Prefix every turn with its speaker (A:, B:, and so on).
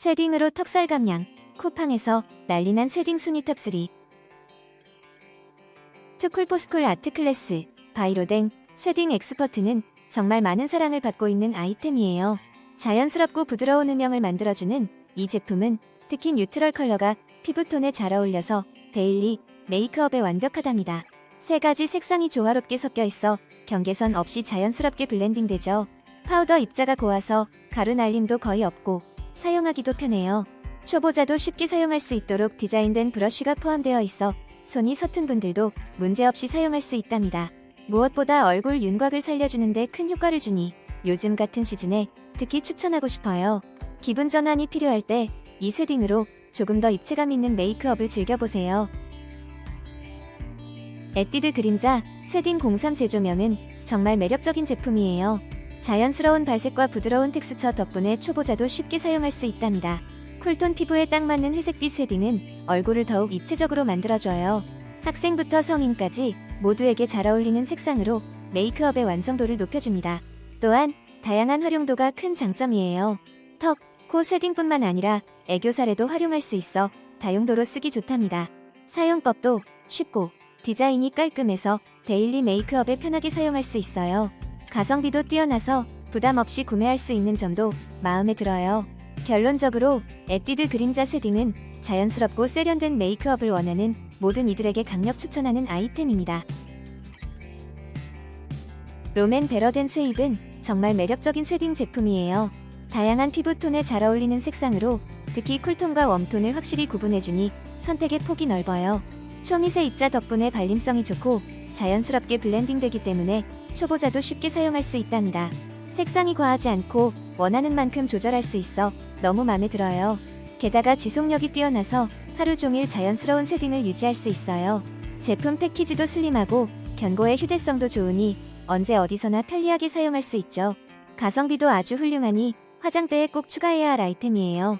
A: 쉐딩으로 턱살 감량, 쿠팡에서 난리난 쉐딩 순위 탑3 투쿨포스쿨 아트 클래스, 바이로댕, 쉐딩 엑스퍼트는 정말 많은 사랑을 받고 있는 아이템이에요. 자연스럽고 부드러운 음영을 만들어주는 이 제품은 특히 뉴트럴 컬러가 피부톤에 잘 어울려서 데일리 메이크업에 완벽하답니다. 세 가지 색상이 조화롭게 섞여 있어 경계선 없이 자연스럽게 블렌딩되죠. 파우더 입자가 고와서 가루 날림도 거의 없고 사용하기도 편해요. 초보자도 쉽게 사용할 수 있도록 디자인된 브러쉬가 포함되어 있어 손이 서툰 분들도 문제없이 사용할 수 있답니다. 무엇보다 얼굴 윤곽을 살려주는데 큰 효과를 주니 요즘 같은 시즌에 특히 추천하고 싶어요. 기분 전환이 필요할 때 이 쉐딩으로 조금 더 입체감 있는 메이크업을 즐겨보세요. 에뛰드 그림자 쉐딩 03 제조명은 정말 매력적인 제품이에요. 자연스러운 발색과 부드러운 텍스처 덕분에 초보자도 쉽게 사용할 수 있답니다. 쿨톤 피부에 딱 맞는 회색빛 쉐딩은 얼굴을 더욱 입체적으로 만들어줘요. 학생부터 성인까지 모두에게 잘 어울리는 색상으로 메이크업의 완성도를 높여줍니다. 또한 다양한 활용도가 큰 장점이에요. 턱, 코 쉐딩뿐만 아니라 애교살에도 활용할 수 있어 다용도로 쓰기 좋답니다. 사용법도 쉽고 디자인이 깔끔해서 데일리 메이크업에 편하게 사용할 수 있어요. 가성비도 뛰어나서 부담 없이 구매할 수 있는 점도 마음에 들어요. 결론적으로 에뛰드 그림자 쉐딩은 자연스럽고 세련된 메이크업을 원하는 모든 이들에게 강력 추천하는 아이템입니다. 롬앤 베러덴 쉐입은 정말 매력적인 쉐딩 제품이에요. 다양한 피부톤에 잘 어울리는 색상으로 특히 쿨톤과 웜톤을 확실히 구분해주니 선택의 폭이 넓어요. 초미세 입자 덕분에 발림성이 좋고 자연스럽게 블렌딩되기 때문에 초보자도 쉽게 사용할 수 있답니다. 색상이 과하지 않고 원하는 만큼 조절할 수 있어 너무 마음에 들어요. 게다가 지속력이 뛰어나서 하루 종일 자연스러운 쉐딩을 유지할 수 있어요. 제품 패키지도 슬림하고 견고해 휴대성도 좋으니 언제 어디서나 편리하게 사용할 수 있죠. 가성비도 아주 훌륭하니 화장대에 꼭 추가해야 할 아이템이에요.